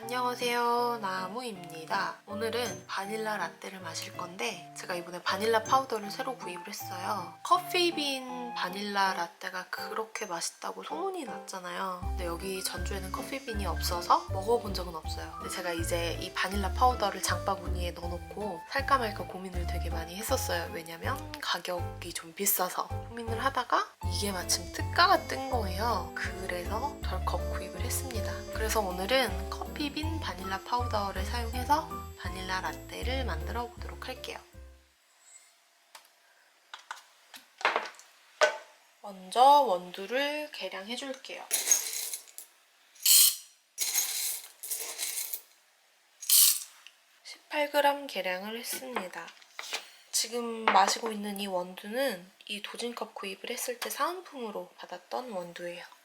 안녕하세요 나무입니다. 오늘은 바닐라 라떼를 마실 건데 제가 이번에 바닐라 파우더를 새로 구입을 했어요. 커피빈 바닐라 라떼가 그렇게 맛있다고 소문이 났잖아요. 근데 여기 전주에는 커피빈이 없어서 먹어본 적은 없어요. 근데 제가 이제 이 바닐라 파우더를 장바구니에 넣어놓고 살까 말까 고민을 되게 많이 했었어요. 왜냐면 가격이 좀 비싸서. 고민을 하다가 이게 마침 특가가 뜬 거예요. 그래서 덜컥 구입을 했습니다. 그래서 오늘은 커피 빈 바닐라 파우더를 사용해서 바닐라 라떼를 만들어 보도록 할게요. 먼저 원두를 계량해 줄게요. 18g 계량을 했습니다. 지금 마시고 있는 이 원두는 이 도진컵 구입을 했을 때 사은품으로 받았던 원두예요.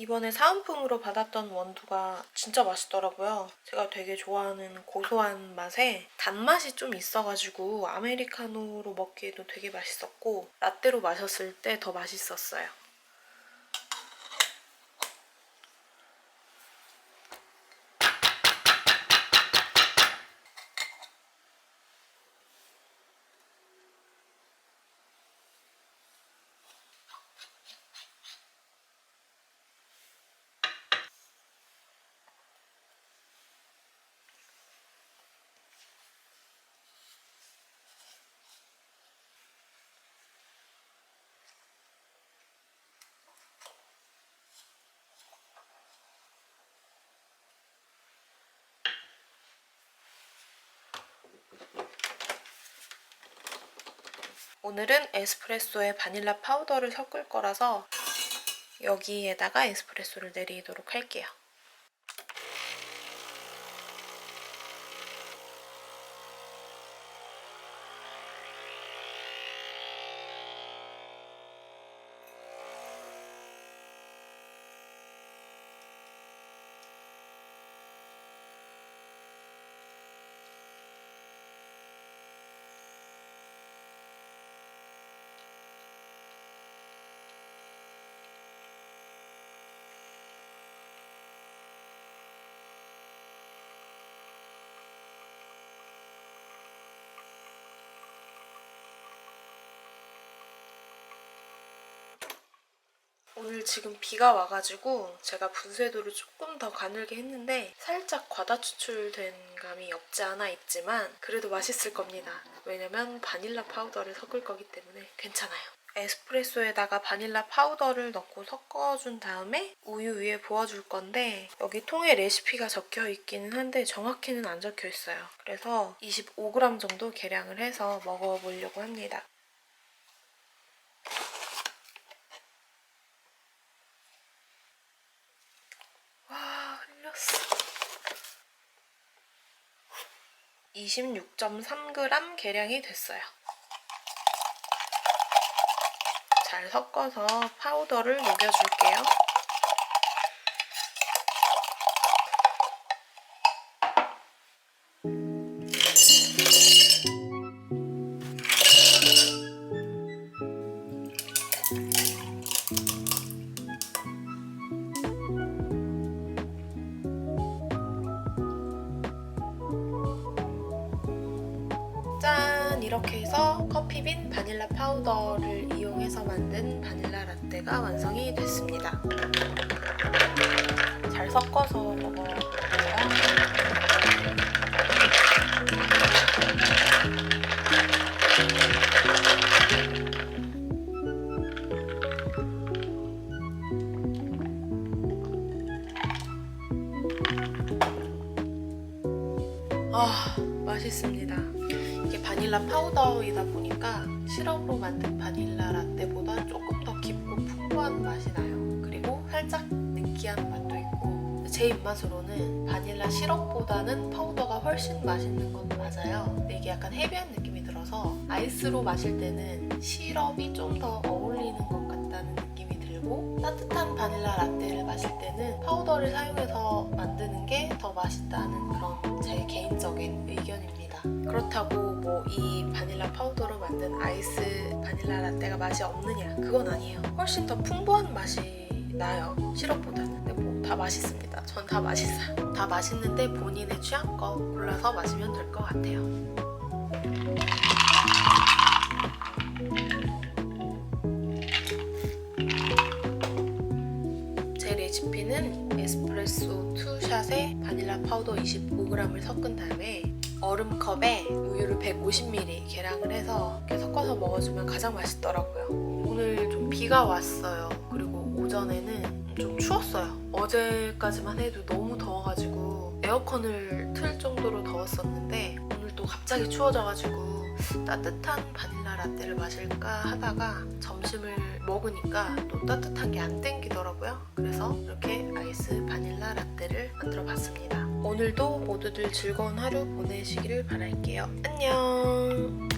이번에 사은품으로 받았던 원두가 진짜 맛있더라고요. 제가 되게 좋아하는 고소한 맛에 단맛이 좀 있어가지고 아메리카노로 먹기에도 되게 맛있었고 라떼로 마셨을 때 더 맛있었어요. 오늘은 에스프레소에 바닐라 파우더를 섞을 거라서 여기에다가 에스프레소를 내리도록 할게요. 오늘 지금 비가 와가지고 제가 분쇄도를 조금 더 가늘게 했는데 살짝 과다 추출된 감이 없지 않아 있지만 그래도 맛있을 겁니다. 왜냐면 바닐라 파우더를 섞을 거기 때문에 괜찮아요. 에스프레소에다가 바닐라 파우더를 넣고 섞어준 다음에 우유 위에 부어줄 건데 여기 통에 레시피가 적혀 있기는 한데 정확히는 안 적혀 있어요. 그래서 25g 정도 계량을 해서 먹어보려고 합니다. 와 흘렸어 26.3g 계량이 됐어요 잘 섞어서 파우더를 녹여줄게요 짠! 이렇게 해서 커피빈 바닐라 파우더를 이용해서 만든 바닐라 라떼가 완성이 됐습니다. 잘 섞어서 먹어볼게요. 아, 맛있습니다. 바닐라 파우더이다 보니까 시럽으로 만든 바닐라 라떼보다 조금 더 깊고 풍부한 맛이 나요. 그리고 살짝 느끼한 맛도 있고 제 입맛으로는 바닐라 시럽보다는 파우더가 훨씬 맛있는 건 맞아요. 근데 이게 약간 헤비한 느낌이 들어서 아이스로 마실 때는 시럽이 좀 더 어울리는 것 같다는 느낌이 들고 따뜻한 바닐라 라떼를 마실 때는 파우더를 사용해서 만드는 게 더 맛있다는 그런 제 개인적인 의견입니다. 그렇다고 뭐 이 바닐라 파우더로 만든 아이스 바닐라 라떼가 맛이 없느냐 그건 아니에요. 훨씬 더 풍부한 맛이 나요. 시럽보다는. 근데 뭐 다 맛있습니다. 전 다 맛있어요. 다 맛있는데 본인의 취향껏 골라서 마시면 될 것 같아요. 제 레시피는 에스프레소 2샷에 바닐라 파우더 25g을 섞은 다음에 얼음컵에 우유를 150ml 계량을 해서 섞어서 먹어주면 가장 맛있더라고요. 오늘 좀 비가 왔어요. 그리고 오전에는 좀 추웠어요. 어제까지만 해도 너무 더워가지고 에어컨을 틀 정도로 더웠었는데 오늘 또 갑자기 추워져가지고 따뜻한 바닐라 라떼를 마실까 하다가 점심을 먹으니까 또 따뜻한 게 안 땡기더라고요. 그래서 이렇게 아이스 바닐라 라떼를 만들어 봤습니다. 오늘도 모두들 즐거운 하루 보내시기를 바랄게요. 안녕!